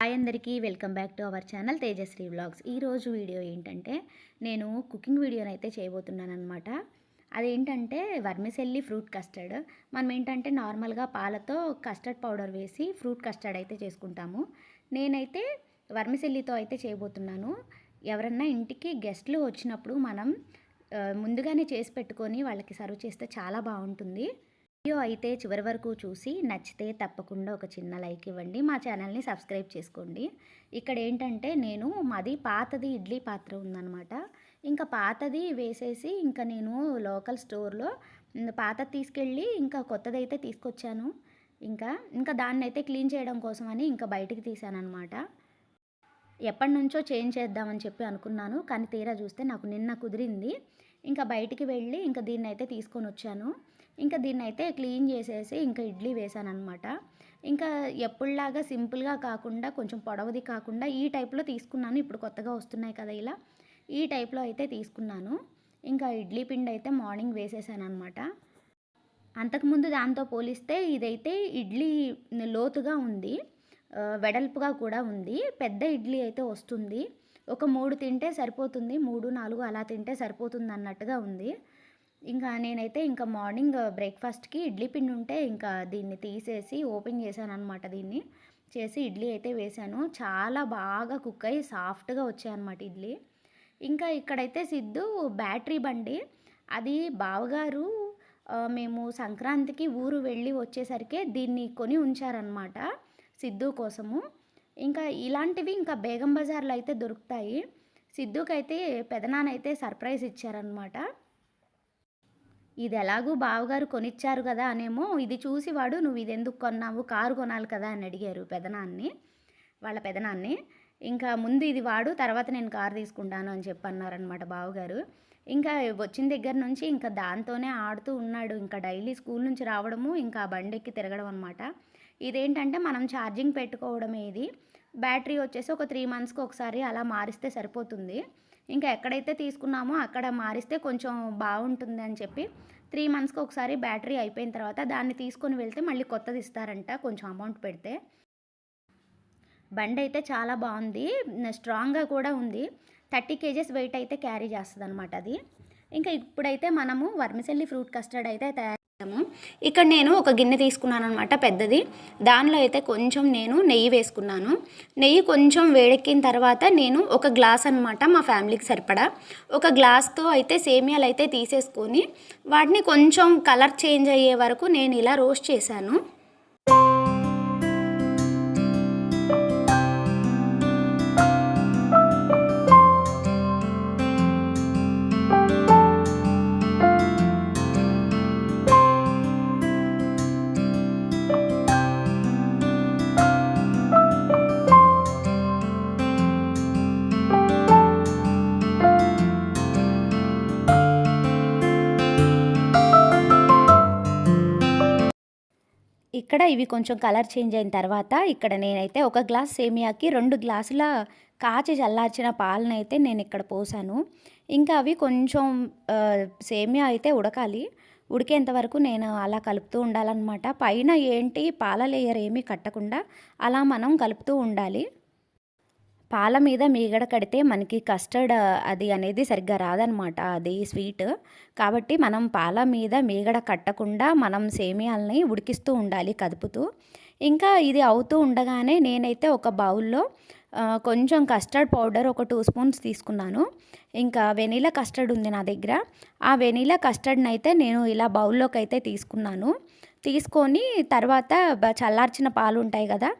Hi అందరికీ welcome back to our channel Tejashree vlogs. ఈరోజు video ఏంటంటే నేను కుకింగ్ వీడియోని అయితే చేయబోతున్నాను అనమాట అదేంటంటే వర్మిసెల్లి ఫ్రూట్ కస్టర్డ్. మనం ఏంటంటే నార్మల్గా పాలతో కస్టర్డ్ పౌడర్ వేసి ఫ్రూట్ కస్టర్డ్ అయితే చేసుకుంటాము. నేనైతే వర్మిసెల్లితో అయితే చేయబోతున్నాను. ఎవరన్నా ఇంటికి గెస్ట్లు వచ్చినప్పుడు మనం ముందుగానే చేసి పెట్టుకొని వాళ్ళకి సర్వ్ చేస్తే చాలా బాగుంటుంది. వీడియో అయితే చివరి వరకు చూసి నచ్చితే తప్పకుండా ఒక చిన్న లైక్ ఇవ్వండి. మా ఛానల్ని సబ్స్క్రైబ్ చేసుకోండి. ఇక్కడ ఏంటంటే నేను మాది పాతది ఇడ్లీ పాత్ర ఉందన్నమాట. ఇంకా పాతది వేసేసి ఇంకా నేను లోకల్ స్టోర్లో పాత పాతది తీసుకెళ్ళి ఇంకా కొత్తది అయితే తీసుకొచ్చాను. ఇంకా ఇంకా దాన్ని అయితే క్లీన్ చేయడం కోసమని ఇంకా బయటికి తీసాను అనమాట ఎప్పటి నుంచో చేంజ్ చేద్దామని చెప్పి అనుకున్నాను. కానీ తీరా చూస్తే నాకు నిన్న కుదిరింది. ఇంకా బయటికి వెళ్ళి ఇంకా దీన్ని అయితే తీసుకొని వచ్చాను ఇంకా దీన్ని అయితే క్లీన్ చేసేసి ఇంకా ఇడ్లీ వేసాను అనమాట ఇంకా ఎప్పుడులాగా సింపుల్గా కాకుండా కొంచెం పొడవది కాకుండా ఈ టైప్లో తీసుకున్నాను. ఇప్పుడు కొత్తగా వస్తున్నాయి కదా ఇలా. ఈ టైప్లో అయితే తీసుకున్నాను. ఇంకా ఇడ్లీ పిండి అయితే మార్నింగ్ వేసేసాను అనమాట అంతకుముందు దాంతో పోలిస్తే ఇదైతే ఇడ్లీ లోతుగా ఉంది. వెడల్పుగా కూడా ఉంది. పెద్ద ఇడ్లీ అయితే వస్తుంది. ఒక మూడు తింటే సరిపోతుంది. మూడు నాలుగు అలా తింటే సరిపోతుంది అన్నట్టుగా ఉంది. ఇంకా నేనైతే ఇంకా మార్నింగ్ బ్రేక్ఫాస్ట్కి ఇడ్లీ పిండి ఉంటే ఇంకా దీన్ని తీసేసి ఓపెన్ చేశాను అనమాట దీన్ని. చేసి ఇడ్లీ అయితే వేశాను. చాలా బాగా కుక్ అయ్యి సాఫ్ట్గా వచ్చాయన్నమాట ఇడ్లీ. ఇంకా ఇక్కడైతే సిద్ధు బ్యాటరీ బండి. అది బావగారు మేము సంక్రాంతికి ఊరు వెళ్ళి వచ్చేసరికి దీన్ని కొని ఉంచారనమాట సిద్ధు కోసము. ఇంకా ఇలాంటివి ఇంకా బేగం బజార్లో అయితే దొరుకుతాయి. సిద్ధుకైతే పెదనాన్నైతే సర్ప్రైజ్ ఇచ్చారనమాట ఇది ఎలాగూ బావగారు కొనిచ్చారు కదా అనేమో ఇది చూసి వాడు నువ్వు ఇది ఎందుకు కొన్నావు? కారు కొనాలి కదా? అని అడిగారు పెదనాన్ని వాళ్ళ పెదనాన్ని. ఇంకా ముందు ఇది వాడు తర్వాత నేను కారు తీసుకుంటాను అని చెప్పన్నారనమాట బావగారు. ఇంకా వచ్చిన దగ్గర నుంచి ఇంకా దాంతోనే ఆడుతూ ఉన్నాడు. ఇంకా డైలీ స్కూల్ నుంచి రావడము ఇంకా బండెక్కి బండి ఎక్కి తిరగడం అనమాట ఇదేంటంటే మనం ఛార్జింగ్ పెట్టుకోవడమే ఇది. బ్యాటరీ వచ్చేసి ఒక త్రీ మంత్స్కి ఒకసారి అలా మారిస్తే సరిపోతుంది. ఇంకా ఎక్కడైతే తీసుకున్నామో అక్కడ మారిస్తే కొంచెం బాగుంటుంది అని చెప్పి త్రీ మంత్స్కి ఒకసారి బ్యాటరీ అయిపోయిన తర్వాత దాన్ని తీసుకొని వెళ్తే మళ్ళీ కొత్తది ఇస్తారంట కొంచెం అమౌంట్ పెడితే. బండి అయితే చాలా బాగుంది. స్ట్రాంగ్గా కూడా ఉంది. థర్టీ కేజెస్ వెయిట్ అయితే క్యారీ చేస్తుంది అనమాట అది. ఇంకా ఇప్పుడైతే మనము వర్మిసెల్లి ఫ్రూట్ కస్టర్డ్ అయితే తయారు చేసాము ఇక్కడ నేను ఒక గిన్నె తీసుకున్నాను అనమాట పెద్దది. దానిలో అయితే కొంచెం నేను నెయ్యి వేసుకున్నాను. నెయ్యి కొంచెం వేడెక్కిన తర్వాత నేను ఒక గ్లాస్ అనమాట మా ఫ్యామిలీకి సరిపడా. ఒక గ్లాస్తో అయితే సేమియాలు అయితే తీసేసుకొని వాటిని కొంచెం కలర్ చేంజ్ అయ్యే వరకు నేను ఇలా రోస్ట్ చేశాను. ఇక్కడ ఇవి కొంచెం కలర్ చేంజ్ అయిన తర్వాత ఇక్కడ నేనైతే ఒక గ్లాస్ సేమియాకి రెండు గ్లాసుల కాచి చల్లార్చిన పాలనైతే నేను ఇక్కడ పోసాను. ఇంకా అవి కొంచెం సేమియా అయితే ఉడకాలి. ఉడికేంత వరకు నేను అలా కలుపుతూ ఉండాలన్నమాట. పైన ఏంటి పాల లేయర్ ఏమీ కట్టకుండా అలా మనం కలుపుతూ ఉండాలి. పాల మీద మీగడ కడితే మనకి కస్టర్డ్ అది అనేది సరిగ్గా రాదనమాట అది స్వీట్. కాబట్టి మనం పాల మీద మీగడ కట్టకుండా మనం సేమియాలని ఉడికిస్తూ ఉండాలి కదుపుతూ. ఇంకా ఇది అవుతూ ఉండగానే నేనైతే ఒక బౌల్లో కొంచెం కస్టర్డ్ పౌడర్ ఒక టూ స్పూన్స్ తీసుకున్నాను. ఇంకా వెనీలా కస్టర్డ్ ఉంది నా దగ్గర. ఆ వెనీలా కస్టర్డ్ని అయితే నేను ఇలా బౌల్లోకి అయితే తీసుకున్నాను. తీసుకొని తర్వాత చల్లార్చిన పాలు ఉంటాయి కదా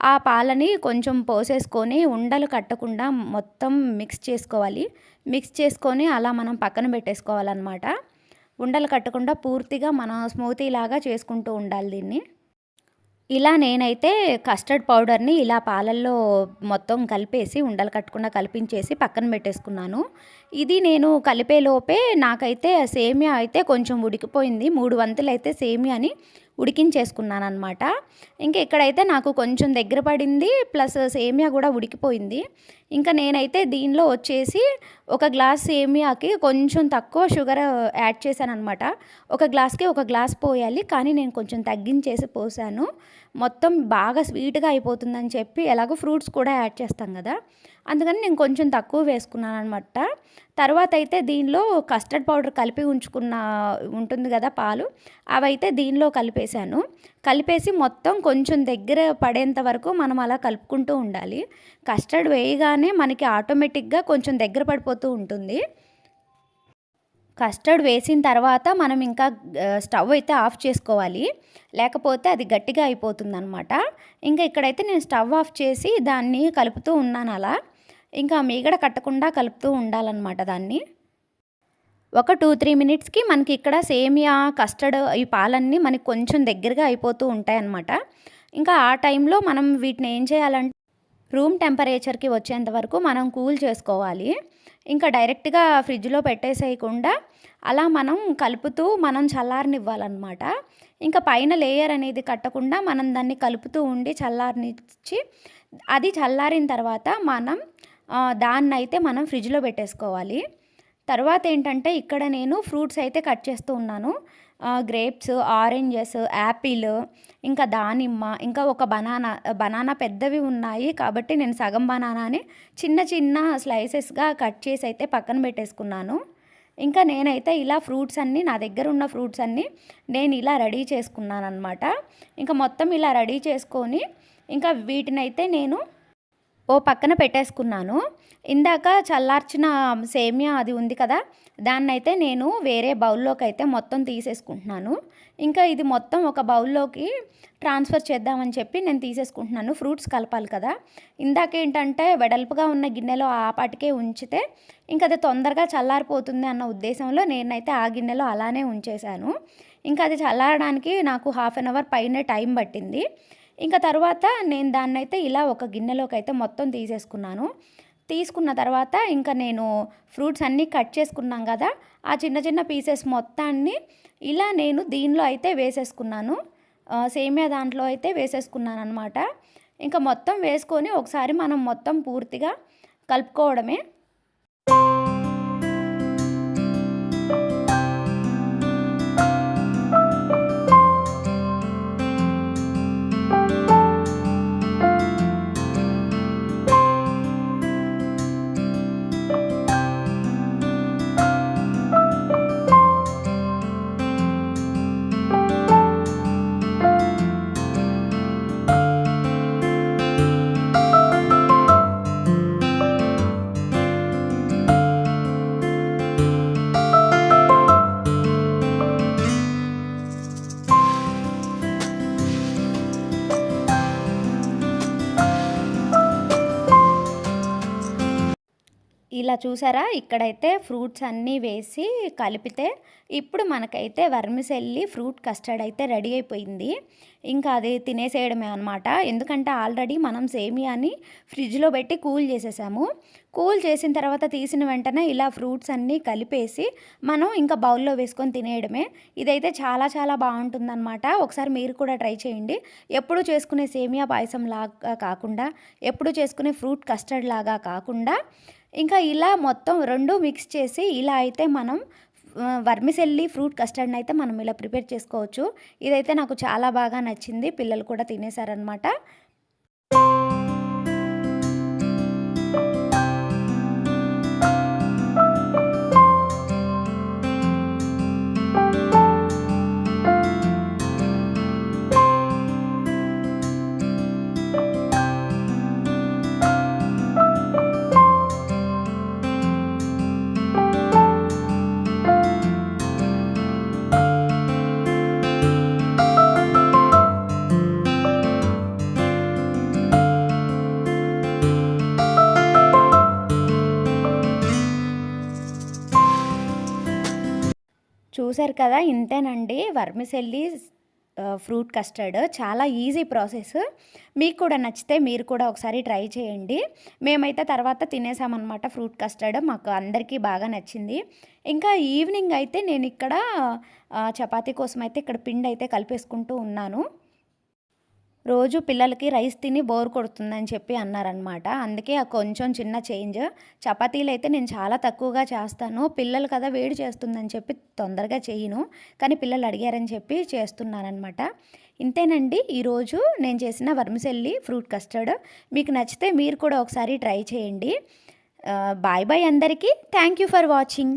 ఆ పాలని కొంచెం పోసేసుకొని ఉండలు కట్టకుండా మొత్తం మిక్స్ చేసుకోవాలి. మిక్స్ చేసుకొని అలా మనం పక్కన పెట్టేసుకోవాలన్నమాట. ఉండలు కట్టకుండా పూర్తిగా మనం స్మూతీ లాగా చేసుకుంటూ ఉండాలి దీన్ని. ఇలా నేనైతే కస్టర్డ్ పౌడర్ని ఇలా పాలల్లో మొత్తం కలిపేసి ఉండలు కట్టకుండా కలిపించేసి పక్కన పెట్టేసుకున్నాను. ఇది నేను కలిపే లోపే నాకైతే సేమియా అయితే కొంచెం ఉడికిపోయింది. మూడు వంతులు అయితే సేమియాని ఉడికించేసుకున్నాను అనమాట ఇంకా ఇక్కడైతే నాకు కొంచెం దగ్గర పడింది ప్లస్ సేమియా కూడా ఉడికిపోయింది ఇంకా నేనైతే దీనిలో వచ్చేసి ఒక గ్లాస్ సేమియాకి కొంచెం తక్కువ షుగర్ యాడ్ చేశాను అనమాట ఒక గ్లాస్కి ఒక గ్లాస్ పోయాలి కానీ నేను కొంచెం తగ్గించేసి పోసాను. మొత్తం బాగా స్వీట్గా అయిపోతుందని చెప్పి ఎలాగో ఫ్రూట్స్ కూడా యాడ్ చేస్తాం కదా. అందుకని నేను కొంచెం తక్కువ వేసుకున్నాను అనమాట తర్వాత అయితే దీనిలో కస్టర్డ్ పౌడర్ కలిపి ఉంచుకున్న ఉంటుంది కదా పాలు. అవైతే దీనిలో కలిపేశాను. కలిపేసి మొత్తం కొంచెం దగ్గర పడేంత వరకు మనం అలా కలుపుకుంటూ ఉండాలి. కస్టర్డ్ వేయగానే మనకి ఆటోమేటిక్గా కొంచెం దగ్గర పడిపోతూ ఉంటుంది. కస్టర్డ్ వేసిన తర్వాత మనం ఇంకా స్టవ్ అయితే ఆఫ్ చేసుకోవాలి. లేకపోతే అది గట్టిగా అయిపోతుంది అనమాట ఇంకా ఇక్కడైతే నేను స్టవ్ ఆఫ్ చేసి దాన్ని కలుపుతూ ఉన్నాను అలా. ఇంకా మీగడ కట్టకుండా కలుపుతూ ఉండాలన్నమాట దాన్ని. ఒక టూ త్రీ మినిట్స్కి మనకి ఇక్కడ సేమియా కస్టర్డ్ ఈ పాలన్నీ మనకి కొంచెం దగ్గరగా అయిపోతూ ఉంటాయి అన్నమాట ఇంకా ఆ టైంలో మనం వీటిని ఏం చేయాలంటే రూమ్ టెంపరేచర్కి వచ్చేంత వరకు మనం కూల్ చేసుకోవాలి. ఇంకా డైరెక్ట్గా ఫ్రిడ్జ్లో పెట్టేసేయకుండా అలా మనం కలుపుతూ మనం చల్లారనివ్వాలన్నమాట. ఇంకా పైన లేయర్ అనేది కట్టకుండా మనం దాన్ని కలుపుతూ ఉండి చల్లారనిచ్చి అది చల్లారిన తర్వాత మనం దాన్ని అయితే మనం ఫ్రిడ్జ్లో పెట్టేసుకోవాలి. తర్వాత ఏంటంటే ఇక్కడ నేను ఫ్రూట్స్ అయితే కట్ చేస్తూ ఉన్నాను. గ్రేప్స్ ఆరెంజెస్ యాపిల్ ఇంకా దానిమ్మ ఇంకా ఒక బనానా బనానా పెద్దవి ఉన్నాయి. కాబట్టి నేను సగం బనానాని చిన్న చిన్న స్లైసెస్గా కట్ చేసి అయితే పక్కన పెట్టేసుకున్నాను. ఇంకా నేనైతే ఇలా ఫ్రూట్స్ అన్నీ నా దగ్గర ఉన్న ఫ్రూట్స్ అన్నీ నేను ఇలా రెడీ చేసుకున్నాను అనమాట ఇంకా మొత్తం ఇలా రెడీ చేసుకొని ఇంకా వీటినైతే నేను ఓ పక్కన పెట్టేసుకున్నాను. ఇందాక చల్లార్చిన సేమియా అది ఉంది కదా దాన్ని అయితే నేను వేరే బౌల్లోకి అయితే మొత్తం తీసేసుకుంటున్నాను. ఇంకా ఇది మొత్తం ఒక బౌల్లోకి ట్రాన్స్ఫర్ చేద్దామని చెప్పి నేను తీసేసుకుంటున్నాను. ఫ్రూట్స్ కలపాలి కదా. ఇందాక ఏంటంటే వెడల్పుగా ఉన్న గిన్నెలో ఆపాటికే ఉంచితే ఇంకా అది తొందరగా చల్లారిపోతుంది అన్న ఉద్దేశంలో నేనైతే ఆ గిన్నెలో అలానే ఉంచేశాను. ఇంకా అది చల్లారడానికి నాకు హాఫ్ అన్ అవర్ పైన టైం పట్టింది. ఇంకా తర్వాత నేను దాన్ని అయితే ఇలా ఒక గిన్నెలోకి అయితే మొత్తం తీసేసుకున్నాను. తీసుకున్న తర్వాత ఇంకా నేను ఫ్రూట్స్ అన్నీ కట్ చేసుకున్నాం కదా ఆ చిన్న చిన్న పీసెస్ మొత్తాన్ని ఇలా నేను దీనిలో అయితే వేసేసుకున్నాను. సేమియా దాంట్లో అయితే వేసేసుకున్నాను అనమాట ఇంకా మొత్తం వేసుకొని ఒకసారి మనం మొత్తం పూర్తిగా కలుపుకోవడమే. ఇలా చూసారా? ఇక్కడైతే ఫ్రూట్స్ అన్నీ వేసి కలిపితే ఇప్పుడు మనకైతే వర్మిసెల్లి ఫ్రూట్ కస్టర్డ్ అయితే రెడీ అయిపోయింది. ఇంకా అది తినేసేయడమే అనమాట ఎందుకంటే ఆల్రెడీ మనం సేమియాని ఫ్రిడ్జ్లో పెట్టి కూల్ చేసేసాము. కూల్ చేసిన తర్వాత తీసిన వెంటనే ఇలా ఫ్రూట్స్ అన్నీ కలిపేసి మనం ఇంకా బౌల్లో వేసుకొని తినేయడమే. ఇదైతే చాలా చాలా బాగుంటుందన్నమాట. ఒకసారి మీరు కూడా ట్రై చేయండి. ఎప్పుడు చేసుకునే సేమియా పాయసం లాగా కాకుండా ఎప్పుడు చేసుకునే ఫ్రూట్ కస్టర్డ్ లాగా కాకుండా ఇంకా ఇలా మొత్తం రెండు మిక్స్ చేసి ఇలా అయితే మనం వర్మిసెల్లి ఫ్రూట్ కస్టర్డ్ని అయితే మనం ఇలా ప్రిపేర్ చేసుకోవచ్చు. ఇదైతే నాకు చాలా బాగా నచ్చింది. పిల్లలు కూడా తినేశారనమాట చూసారు కదా ఇంతేనండి. వర్మిసెల్లి ఫ్రూట్ కస్టర్డ్ చాలా ఈజీ ప్రాసెస్. మీకు కూడా నచ్చితే మీరు కూడా ఒకసారి ట్రై చేయండి. మేమైతే తర్వాత తినేసామన్నమాట ఫ్రూట్ కస్టర్డ్. మాకు అందరికీ బాగా నచ్చింది. ఇంకా ఈవినింగ్ అయితే నేను ఇక్కడ చపాతీ కోసం అయితే ఇక్కడ పిండి అయితే కలిపేసుకుంటూ ఉన్నాను. రోజు పిల్లలకి రైస్ తిని బోర్ కొడుతుందని చెప్పి అన్నారనమాట అందుకే ఆ కొంచెం చిన్న చేంజ్. చపాతీలు అయితే నేను చాలా తక్కువగా చేస్తాను. పిల్లలు కదా వేడి చేస్తుందని చెప్పి తొందరగా చేయను. కానీ పిల్లలు అడిగారని చెప్పి చేస్తున్నానమాట ఇంతేనండి ఈరోజు నేను చేసిన వర్మిసెల్లి ఫ్రూట్ కస్టర్డ్. మీకు నచ్చితే మీరు కూడా ఒకసారి ట్రై చేయండి. బాయ్ బాయ్ అందరికీ. Thank you for watching.